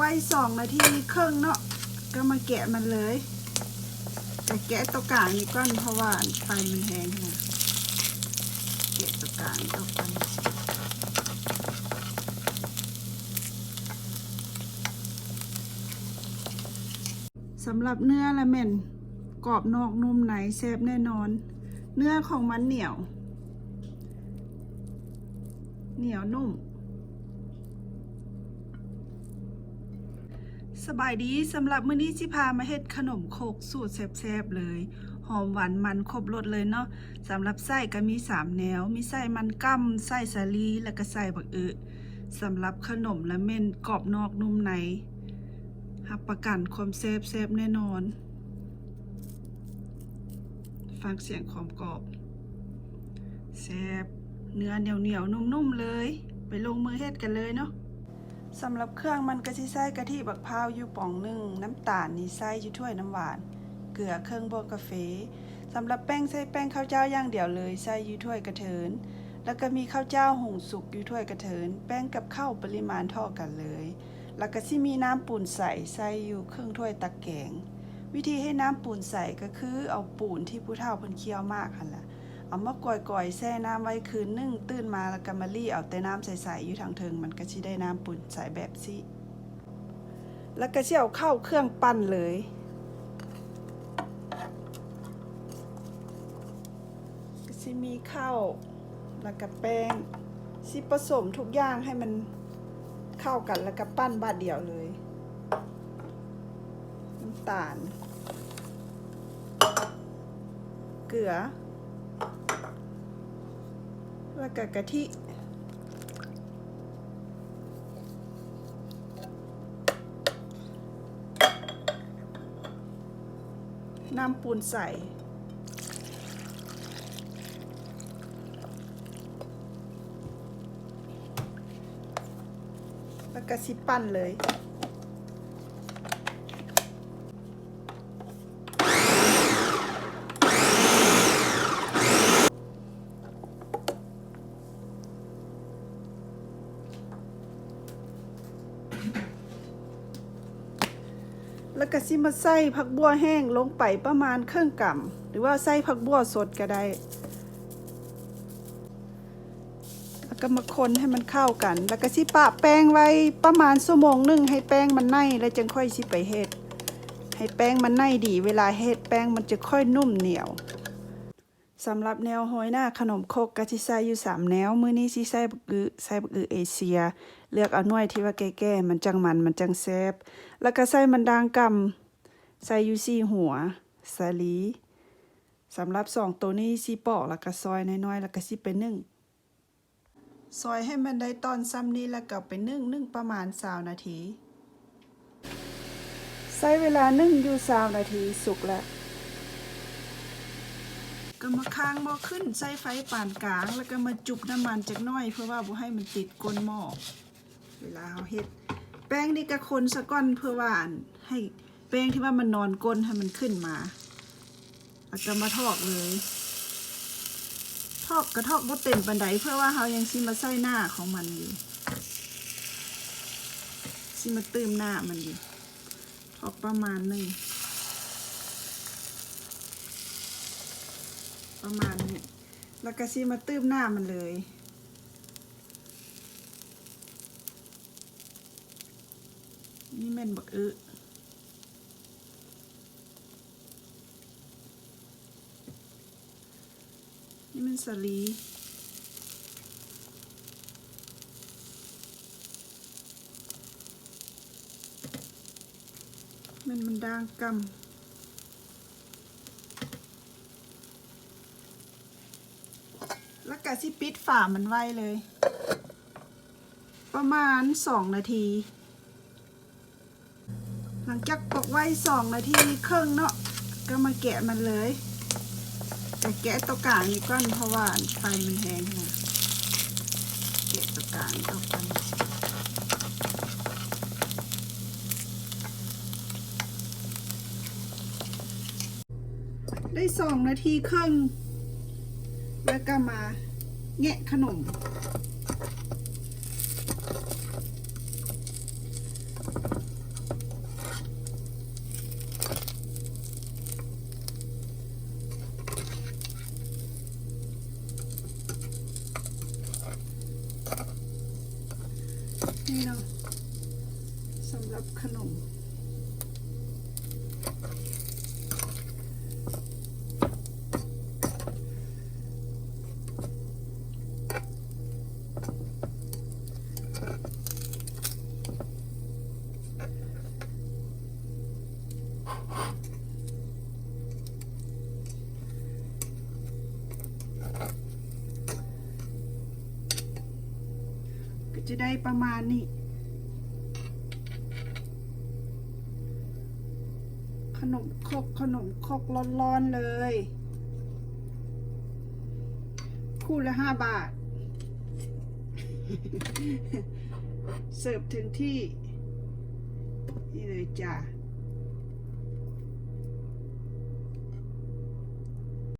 ไว้สองนาทีครึ่งเนาะก็มาแกะมันเลย แต่แกะตัวกลางนี่ก่อนเพราะว่าไฟมันแห้งนะแกะตัวกลางตัวกันสำหรับเนื้อละเม่นกรอบนอกนุ่มในแซ่บแน่นอน เนื้อของมันเหนียว เหนียวนุ่ม สบายดีสำหรับมื้อนี้สิพามาเฮ็ดขนมโคกสูตรแซ่บๆเลย หอมหวานมันครบรสเลยเนาะสำหรับไส้ก็มี3แนว มีไส้มันกั้มไส้สาลีแล้วก็ไส้บักเอึสำหรับขนมและเม่นกรอบนอกนุ่มในรับประกันความแซ่บแซ่บแน่นอน ฟังเสียงความกรอบแซ่บเนื้อเหนียวๆนุ่มๆเลย ไปลงมือเฮ็ดกันเลยเนาะ สำหรับเครื่องมันก็สิใส่กะทิบักพร้าวอยู่ป่องหนึ่งน้ำตาลนี่ใส่อยู่ถ้วยน้ำหวาน เกลือเครื่องบวกกาแฟสำหรับแป้งใส่แป้งข้าวเจ้าอย่างเดียวเลยใส่อยู่ถ้วยกระเทิน แล้วก็มีข้าวเจ้าหุงสุกอยู่ถ้วยกระเทิน แป้งกับข้าวปริมาณเท่ากันเลย แล้วก็สิมีน้ำปูนใส่ใส่อยู่เครึ่องถ้วยตักแกงวิธีให้น้ำปูนใส่ก็คือเอาปูนที่ผู้เฒ่าเพิ่นเคี่ยวมากหั่นล่ะ เอามาก่อยๆแช่น้ำไว้คืนนึงตื่นมาแล้วก็มารี่เอาแต่น้ำใสๆอยู่ทางเทิงมันก็สิได้น้ำปุ่นใสแบบสิแล้วก็สิเอาเข้าเครื่องปั้นเลย ก็สิมีข้าวแล้วก็แป้งสิผสมทุกอย่างให้มันเข้ากันแล้วก็ปั้นบาดเดียวเลยน้ำตาล เกลือ แล้วก็กะทิน้ำปูนใส่ แล้วก็สิปั้นเลย แล้วก็ซิมาใส่ผักบัวแห้งลงไปประมาณครึ่งกำหรือว่าใส่ผักบัวสดก็ได้แล้วก็มาคนให้มันเข้ากัน แล้วก็สิปะแป้งไว้ประมาณชั่วโมงหนึงให้แป้งมันไหนแล้วจึงค่อยสิไปเฮ็ดให้แป้งมันไหนดี เวลาเฮ็ดแป้งมันจะค่อยนุ่มเหนียว สำหรับแนวหอยหน้าขนมคกก็สิใส่อยู่สามแนว มื้อนี้สิใส่บักอือใส่บักอือเอเชีย เลือกเอาหน่วยที่ว่าแก่ๆมันจังมันมันจังแซบแล้วก็ใส่มันดางกำใส่อยู่สี่หัวสาลีสำหรับสองตัวนี้สีปอกแล้วก็ซอยน้อยๆแล้วก็สิไปนึ่งซอยให้มันได้ตอนซ้ำนี้แล้วก็ไปนึ่งนึ่งประมาณสาวนาทีใช้เวลานึ่งอยู่สาวนาทีสุกแล้ว ก็มาค้างหม้อขึ้นใส่ไฟปานกลาง แล้วก็มาจุบน้ำมันจักน้อย เพื่อว่าบ่ให้มันติดก้นหม้อเวลาเราเฮ็ด แป้งนี่ก็คนสะก้อนเพื่อว่าให้แป้งที่ว่ามันนอนก้นให้มันขึ้นมาแล้วก็มาทอกเลยทอกกระทอกบ่เต็มปันไดเพื่อว่าเรายังสิมาใส่หน้าของมันอยู่สิมาเติมหน้ามันอยู่ทอกประมาณหนึง ประมาณนี้แล้วก็สิมาเติมหน้ามันเลย นี่แม่นบักอึนี่มันสลีมันมันด่างกำ แล้วก็สิปิดฝามันไว้เลย ประมาณสองนาที หลังจากตกไว้สองนาทีครึ่งเนาะก็มาแกะมันเลยแต่แกะตัวกลางนี่ก่อนเพราะว่าไฟมันแห้งนะแกะตัวกลางออกกันได้สองนาทีครึ่ง แล้วก็มาแงะขนม นี่เนาะสำหรับขนม ก็จะได้ประมาณนี้ ขนมครกขนมครกร้อนๆเลย คู่ละห้าบาท เสิร์ฟถึงที่ นี่เลยจ้ะ